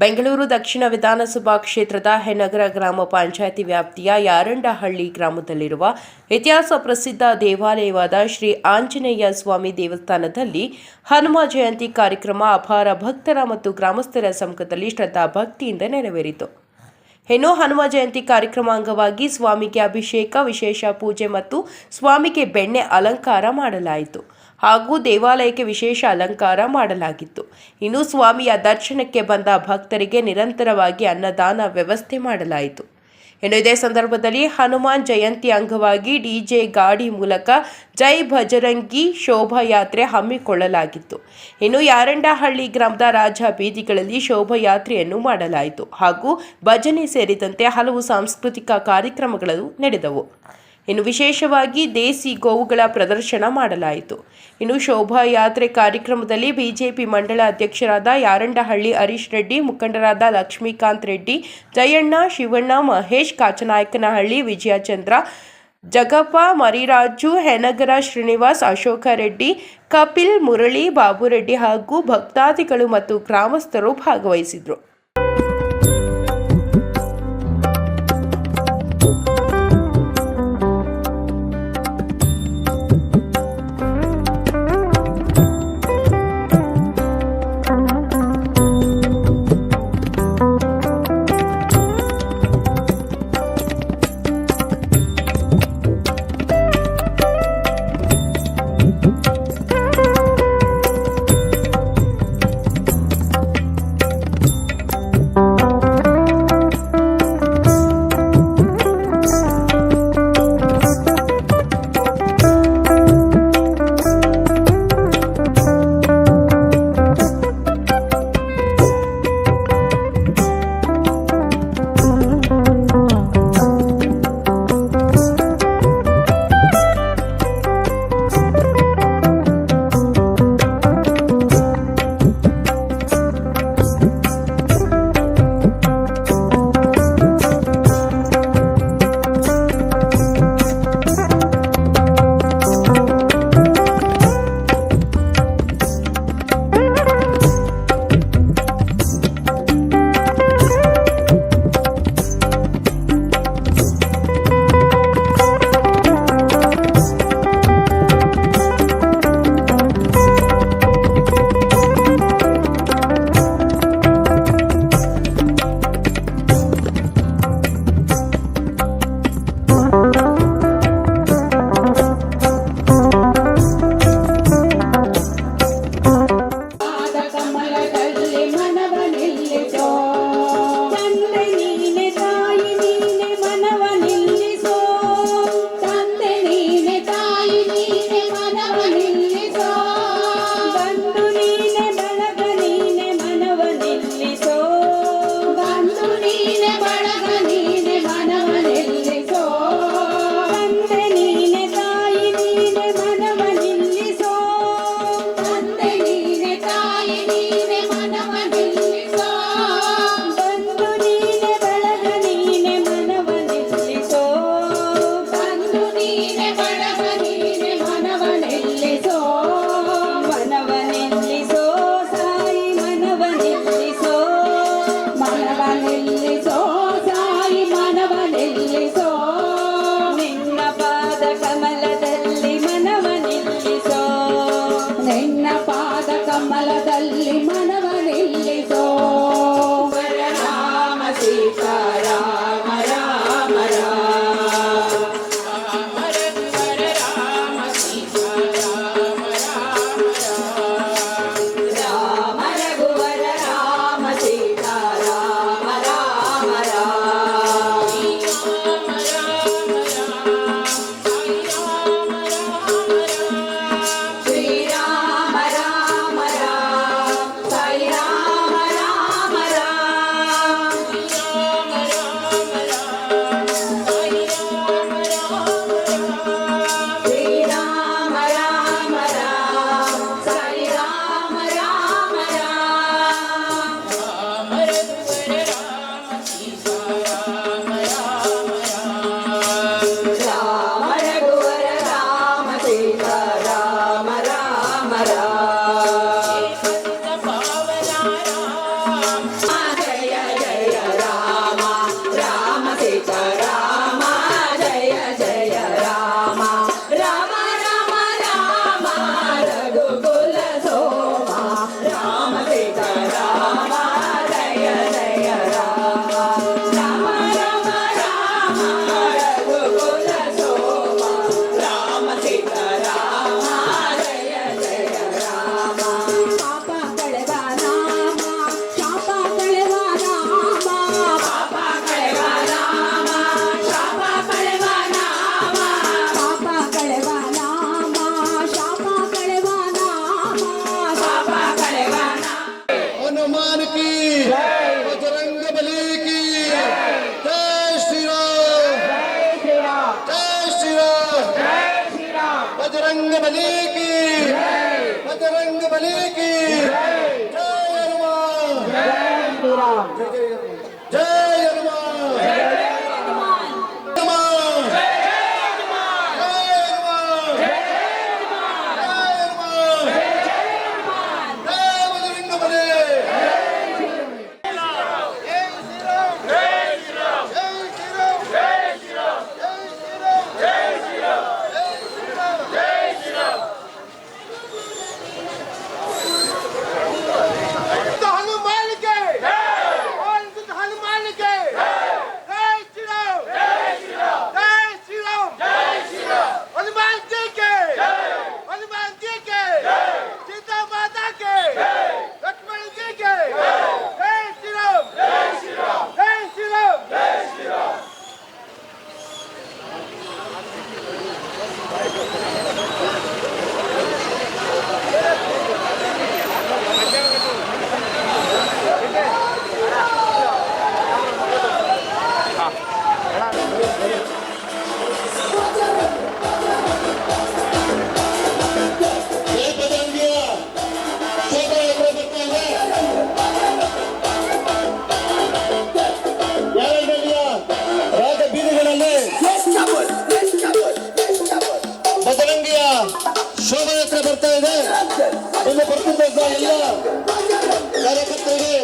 ಬೆಂಗಳೂರು ದಕ್ಷಿಣ ವಿಧಾನಸಭಾ ಕ್ಷೇತ್ರದ ಹೆನಗರ ಗ್ರಾಮ ಪಂಚಾಯಿತಿ ವ್ಯಾಪ್ತಿಯ ಯಾರಂಡಹಳ್ಳಿ ಗ್ರಾಮದಲ್ಲಿರುವ ಇತಿಹಾಸ ಪ್ರಸಿದ್ಧ ದೇವಾಲಯವಾದ ಶ್ರೀ ಆಂಜನೇಯ ಸ್ವಾಮಿ ದೇವಸ್ಥಾನದಲ್ಲಿ ಹನುಮ ಜಯಂತಿ ಕಾರ್ಯಕ್ರಮ ಅಪಾರ ಭಕ್ತರ ಮತ್ತು ಗ್ರಾಮಸ್ಥರ ಸಮ್ಮುಖದಲ್ಲಿ ಶ್ರದ್ಧಾ ಭಕ್ತಿಯಿಂದ ನೆರವೇರಿತು. ಇನ್ನು ಹನುಮ ಜಯಂತಿ ಕಾರ್ಯಕ್ರಮ ಅಂಗವಾಗಿ ಸ್ವಾಮಿಗೆ ಅಭಿಷೇಕ, ವಿಶೇಷ ಪೂಜೆ ಮತ್ತು ಸ್ವಾಮಿಗೆ ಬೆಣ್ಣೆ ಅಲಂಕಾರ ಮಾಡಲಾಯಿತು. ಹಾಗೂ ದೇವಾಲಯಕ್ಕೆ ವಿಶೇಷ ಅಲಂಕಾರ ಮಾಡಲಾಗಿತ್ತು. ಇನ್ನು ಸ್ವಾಮಿಯ ದರ್ಶನಕ್ಕೆ ಬಂದ ಭಕ್ತರಿಗೆ ನಿರಂತರವಾಗಿ ಅನ್ನದಾನ ವ್ಯವಸ್ಥೆ ಮಾಡಲಾಯಿತು. ಇನ್ನು ಇದೇ ಸಂದರ್ಭದಲ್ಲಿ ಹನುಮಾನ್ ಜಯಂತಿ ಅಂಗವಾಗಿ ಡಿಜೆ ಗಾಡಿ ಮೂಲಕ ಜೈ ಭಜರಂಗಿ ಶೋಭಾಯಾತ್ರೆ ಹಮ್ಮಿಕೊಳ್ಳಲಾಗಿತ್ತು. ಇನ್ನು ಯಾರಂಡಹಳ್ಳಿ ಗ್ರಾಮದ ರಾಜ ಬೀದಿಗಳಲ್ಲಿ ಶೋಭಾಯಾತ್ರೆಯನ್ನು ಮಾಡಲಾಯಿತು ಹಾಗೂ ಭಜನೆ ಸೇರಿದಂತೆ ಹಲವು ಸಾಂಸ್ಕೃತಿಕ ಕಾರ್ಯಕ್ರಮಗಳು ನಡೆದವು. ಇನ್ನು ವಿಶೇಷವಾಗಿ ದೇಸಿ ಗೋವುಗಳ ಪ್ರದರ್ಶನ ಮಾಡಲಾಯಿತು. ಇನ್ನು ಶೋಭಾಯಾತ್ರೆ ಕಾರ್ಯಕ್ರಮದಲ್ಲಿ ಬಿಜೆಪಿ ಮಂಡಳ ಅಧ್ಯಕ್ಷರಾದ ಯಾರಂಡಹಳ್ಳಿ ಹರೀಶ್ ರೆಡ್ಡಿ, ಮುಖಂಡರಾದ ಲಕ್ಷ್ಮೀಕಾಂತ್ ರೆಡ್ಡಿ, ಜಯಣ್ಣ, ಶಿವಣ್ಣ, ಮಹೇಶ್, ಕಾಚನಾಯಕನಹಳ್ಳಿ ವಿಜಯಚಂದ್ರ ಜಗಪ್ಪ, ಮರಿರಾಜು, ಹೆನಗರ, ಶ್ರೀನಿವಾಸ್, ಅಶೋಕ ರೆಡ್ಡಿ, ಕಪಿಲ್, ಮುರಳಿ, ಬಾಬುರೆಡ್ಡಿ ಹಾಗೂ ಭಕ್ತಾದಿಗಳು ಮತ್ತು ಗ್ರಾಮಸ್ಥರು ಭಾಗವಹಿಸಿದ್ರು. الملك ಬರ್ತಿದ್ದ ಎಲ್ಲ. ಕಾರ್ಯಕರ್ತರಿಗೆ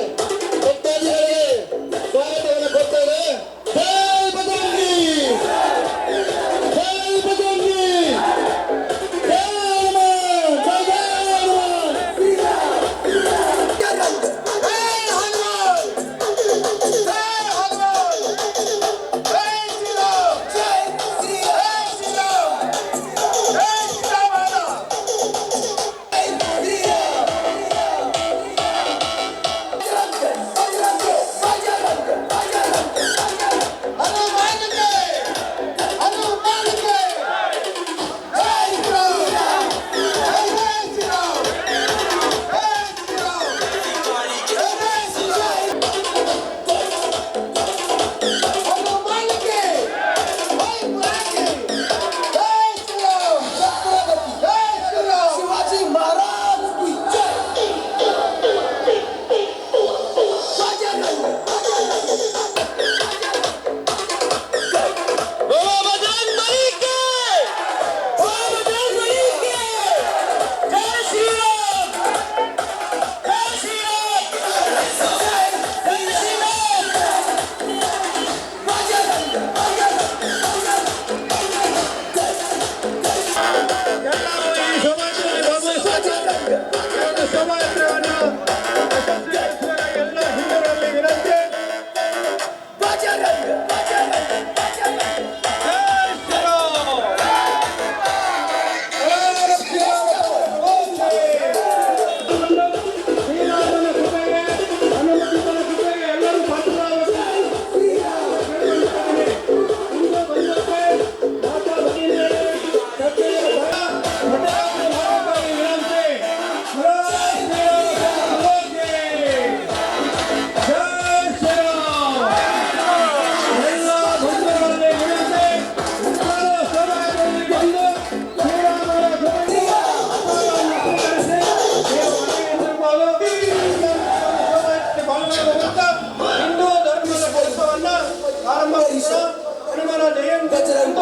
बजरंग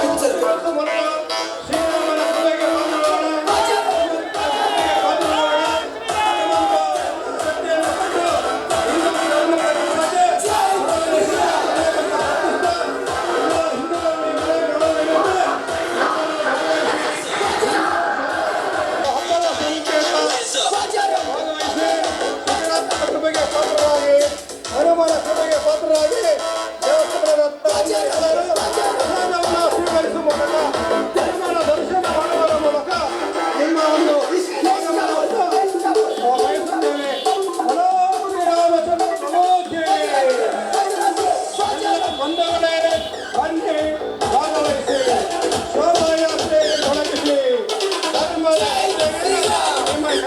पिक्चर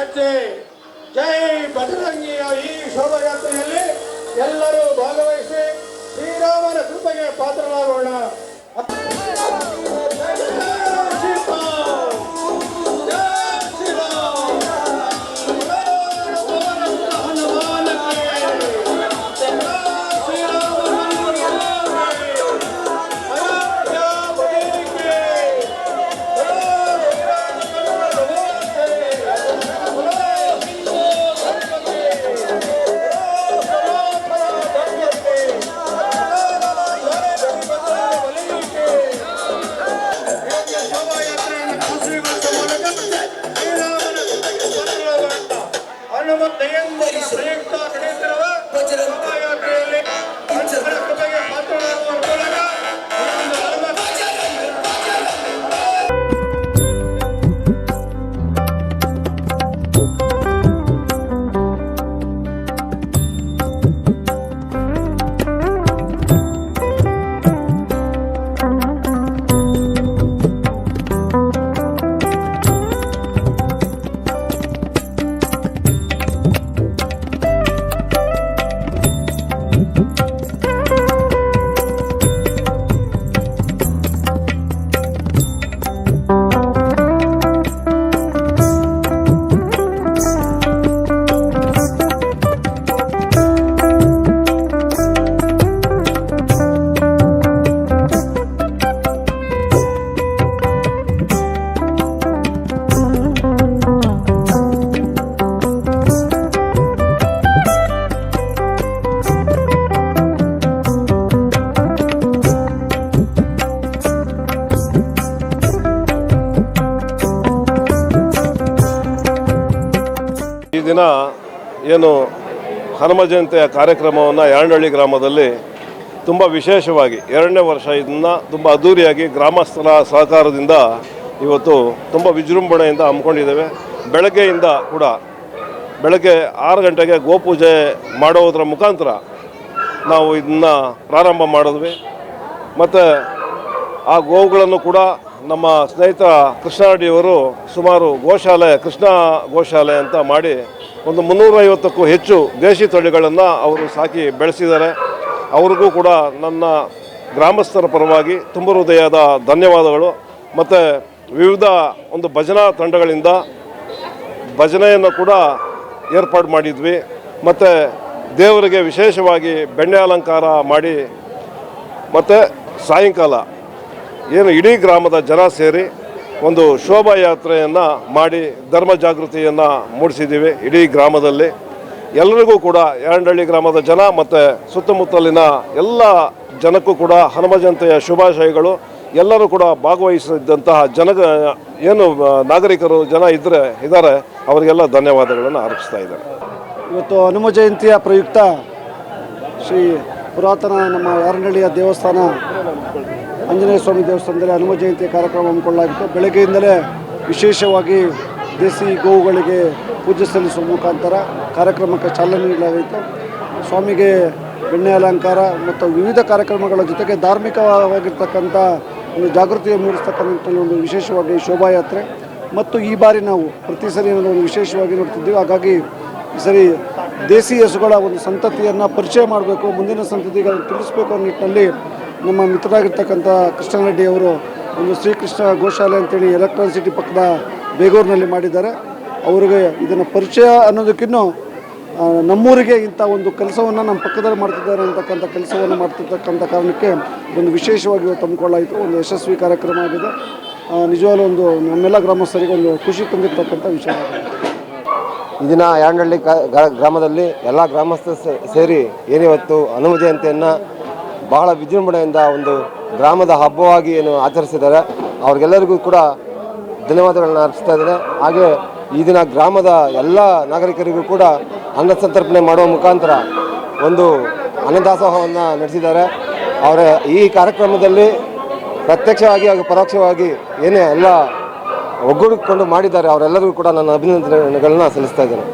ಶಕ್ತಿ ಜೈ ಬಜರಂಗಿಯ ಈ ಶೋಭಾಯಾತ್ರೆಯಲ್ಲಿ ಎಲ್ಲರೂ ಭಾಗವಹಿಸಿ ಶ್ರೀರಾಮನ ಕೃಪೆಗೆ ಪಾತ್ರರಾಗೋಣ. ದಿನ ಏನು ಹನುಮ ಜಯಂತಿಯ ಕಾರ್ಯಕ್ರಮವನ್ನು ಯಾರ್ನಹಳ್ಳಿ ಗ್ರಾಮದಲ್ಲಿ ತುಂಬ ವಿಶೇಷವಾಗಿ ಎರಡನೇ ವರ್ಷ ಇದನ್ನು ತುಂಬ ಅದ್ದೂರಿಯಾಗಿ ಗ್ರಾಮಸ್ಥರ ಸಹಕಾರದಿಂದ ಇವತ್ತು ತುಂಬ ವಿಜೃಂಭಣೆಯಿಂದ ಹಮ್ಮಿಕೊಂಡಿದ್ದೇವೆ. ಬೆಳಗ್ಗೆಯಿಂದ ಕೂಡ ಬೆಳಗ್ಗೆ ಆರು ಗಂಟೆಗೆ ಗೋಪೂಜೆ ಮಾಡೋದ್ರ ಮುಖಾಂತರ ನಾವು ಇದನ್ನು ಪ್ರಾರಂಭ ಮಾಡಿದ್ವಿ. ಮತ್ತು ಆ ಗೋವುಗಳನ್ನು ಕೂಡ ನಮ್ಮ ಸ್ನೇಹಿತ ಕೃಷ್ಣಾರೆಡ್ಡಿಯವರು ಸುಮಾರು ಗೋಶಾಲೆ, ಕೃಷ್ಣ ಗೋಶಾಲೆ ಅಂತ ಮಾಡಿ ಒಂದು ಮುನ್ನೂರೈವತ್ತಕ್ಕೂ ಹೆಚ್ಚು ದೇಶಿ ತಳಿಗಳನ್ನು ಅವರು ಸಾಕಿ ಬೆಳೆಸಿದ್ದಾರೆ. ಅವ್ರಿಗೂ ಕೂಡ ನನ್ನ ಗ್ರಾಮಸ್ಥರ ಪರವಾಗಿ ತುಂಬ ಹೃದಯದ ಧನ್ಯವಾದಗಳು. ಮತ್ತು ವಿವಿಧ ಒಂದು ಭಜನಾ ತಂಡಗಳಿಂದ ಭಜನೆಯನ್ನು ಕೂಡ ಏರ್ಪಾಡು ಮಾಡಿದ್ವಿ. ಮತ್ತು ದೇವರಿಗೆ ವಿಶೇಷವಾಗಿ ಬೆಣ್ಣೆ ಅಲಂಕಾರ ಮಾಡಿ. ಮತ್ತು ಸಾಯಂಕಾಲ, ಏನು ಇಡೀ ಗ್ರಾಮದ ಜನ ಸೇರಿ ಒಂದು ಶೋಭಾಯಾತ್ರೆಯನ್ನು ಮಾಡಿ ಧರ್ಮ ಜಾಗೃತಿಯನ್ನು ಮೂಡಿಸಿದ್ದೀವಿ ಇಡೀ ಗ್ರಾಮದಲ್ಲಿ. ಎಲ್ಲರಿಗೂ ಕೂಡ ಯಾರಂಡಳ್ಳಿ ಗ್ರಾಮದ ಜನ ಮತ್ತು ಸುತ್ತಮುತ್ತಲಿನ ಎಲ್ಲ ಜನಕ್ಕೂ ಕೂಡ ಹನುಮ ಜಯಂತಿಯ ಶುಭಾಶಯಗಳು. ಎಲ್ಲರೂ ಕೂಡ ಭಾಗವಹಿಸಿದ್ದಂತಹ ಜನ, ಏನು ನಾಗರಿಕರು ಜನ ಇದ್ದರೆ ಇದ್ದಾರೆ, ಅವರಿಗೆಲ್ಲ ಧನ್ಯವಾದಗಳನ್ನು ಅರ್ಪಿಸ್ತಾ ಇದ್ದಾರೆ ಇವತ್ತು ಹನುಮ ಜಯಂತಿಯ ಪ್ರಯುಕ್ತ ಶ್ರೀ ಪುರಾತನ ನಮ್ಮ ಯಾರನಹಳ್ಳಿಯ ದೇವಸ್ಥಾನ ಆಂಜನೇಯ ಸ್ವಾಮಿ ದೇವಸ್ಥಾನದಲ್ಲಿ ಹನುಮ ಜಯಂತಿ ಕಾರ್ಯಕ್ರಮ ಹಮ್ಮಿಕೊಳ್ಳಲಾಗಿತ್ತು. ಬೆಳಗ್ಗೆಯಿಂದಲೇ ವಿಶೇಷವಾಗಿ ದೇಸಿ ಗೋವುಗಳಿಗೆ ಪೂಜೆ ಸಲ್ಲಿಸುವ ಮುಖಾಂತರ ಕಾರ್ಯಕ್ರಮಕ್ಕೆ ಚಾಲನೆ ನೀಡಲಾಗಿತ್ತು. ಸ್ವಾಮಿಗೆ ಬೆಣ್ಣೆ ಅಲಂಕಾರ ಮತ್ತು ವಿವಿಧ ಕಾರ್ಯಕ್ರಮಗಳ ಜೊತೆಗೆ ಧಾರ್ಮಿಕವಾಗಿರ್ತಕ್ಕಂಥ ಒಂದು ಜಾಗೃತಿಯ ಮೂಡಿಸ್ತಕ್ಕಂಥ ಒಂದು ವಿಶೇಷವಾಗಿ ಶೋಭಾಯಾತ್ರೆ. ಮತ್ತು ಈ ಬಾರಿ ನಾವು ಪ್ರತಿ ಸರಿ ಒಂದು ವಿಶೇಷವಾಗಿ ನೋಡ್ತಿದ್ದೀವಿ. ಹಾಗಾಗಿ ಈ ಸರಿ ದೇಸಿ ಹಸುಗಳ ಒಂದು ಸಂತತಿಯನ್ನು ಪರಿಚಯ ಮಾಡಬೇಕು, ಮುಂದಿನ ಸಂತತಿಗಳನ್ನು ತಿಳಿಸ್ಬೇಕು ಅನ್ನೋ ನಿಟ್ಟಿನಲ್ಲಿ ನಮ್ಮ ಮಿತ್ರರಾಗಿರ್ತಕ್ಕಂಥ ಕೃಷ್ಣರೆಡ್ಡಿ ಅವರು ಒಂದು ಶ್ರೀಕೃಷ್ಣ ಗೋಶಾಲೆ ಅಂತೇಳಿ ಎಲೆಕ್ಟ್ರಾನ್ ಸಿಟಿ ಪಕ್ಕದ ಬೇಗೂರಿನಲ್ಲಿ ಮಾಡಿದ್ದಾರೆ. ಅವರಿಗೆ ಇದನ್ನು ಪರಿಚಯ ಅನ್ನೋದಕ್ಕಿನ್ನೂ ನಮ್ಮೂರಿಗೆ ಇಂಥ ಒಂದು ಕೆಲಸವನ್ನು ನಮ್ಮ ಪಕ್ಕದಲ್ಲಿ ಮಾಡ್ತಿದ್ದಾರೆ ಅಂತಕ್ಕಂಥ ಕೆಲಸವನ್ನು ಮಾಡ್ತಿರ್ತಕ್ಕಂಥ ಕಾರಣಕ್ಕೆ ಒಂದು ವಿಶೇಷವಾಗಿ ಇವತ್ತು ಒಂದು ಯಶಸ್ವಿ ಕಾರ್ಯಕ್ರಮ ಆಗಿದೆ. ನಿಜವಾಗಲೂ ಒಂದು ನಮ್ಮೆಲ್ಲ ಗ್ರಾಮಸ್ಥರಿಗೆ ಒಂದು ಖುಷಿ ತಂದಿರ್ತಕ್ಕಂಥ ವಿಷಯ ಇದನ್ನ ಯಾಂಡಳ್ಳಿ ಗ್ರಾಮದಲ್ಲಿ ಎಲ್ಲ ಗ್ರಾಮಸ್ಥರು ಸೇರಿ ಏನಿವತ್ತು ಹನುಮ ಜಯಂತಿಯನ್ನು ಬಹಳ ವಿಜೃಂಭಣೆಯಿಂದ ಒಂದು ಗ್ರಾಮದ ಹಬ್ಬವಾಗಿ ಏನು ಆಚರಿಸಿದ್ದಾರೆ. ಅವ್ರಿಗೆಲ್ಲರಿಗೂ ಕೂಡ ಧನ್ಯವಾದಗಳನ್ನ ಅರ್ಪಿಸ್ತಾ ಇದ್ದಾರೆ ಹಾಗೆ ಈ ದಿನ ಗ್ರಾಮದ ಎಲ್ಲ ನಾಗರಿಕರಿಗೂ ಕೂಡ ಅನ್ನ ಸಂತರ್ಪಣೆ ಮಾಡುವ ಮುಖಾಂತರ ಒಂದು ಅನ್ನದಾಸೋಹವನ್ನು ನಡೆಸಿದ್ದಾರೆ. ಅವರ ಈ ಕಾರ್ಯಕ್ರಮದಲ್ಲಿ ಪ್ರತ್ಯಕ್ಷವಾಗಿ ಹಾಗೂ ಪರೋಕ್ಷವಾಗಿ ಏನೇ ಎಲ್ಲ ಒಗ್ಗೂಡಿಕೊಂಡು ಮಾಡಿದ್ದಾರೆ, ಅವರೆಲ್ಲರಿಗೂ ಕೂಡ ನನ್ನ ಅಭಿನಂದನೆಗಳನ್ನ ಸಲ್ಲಿಸ್ತಾ ಇದ್ದೇನೆ.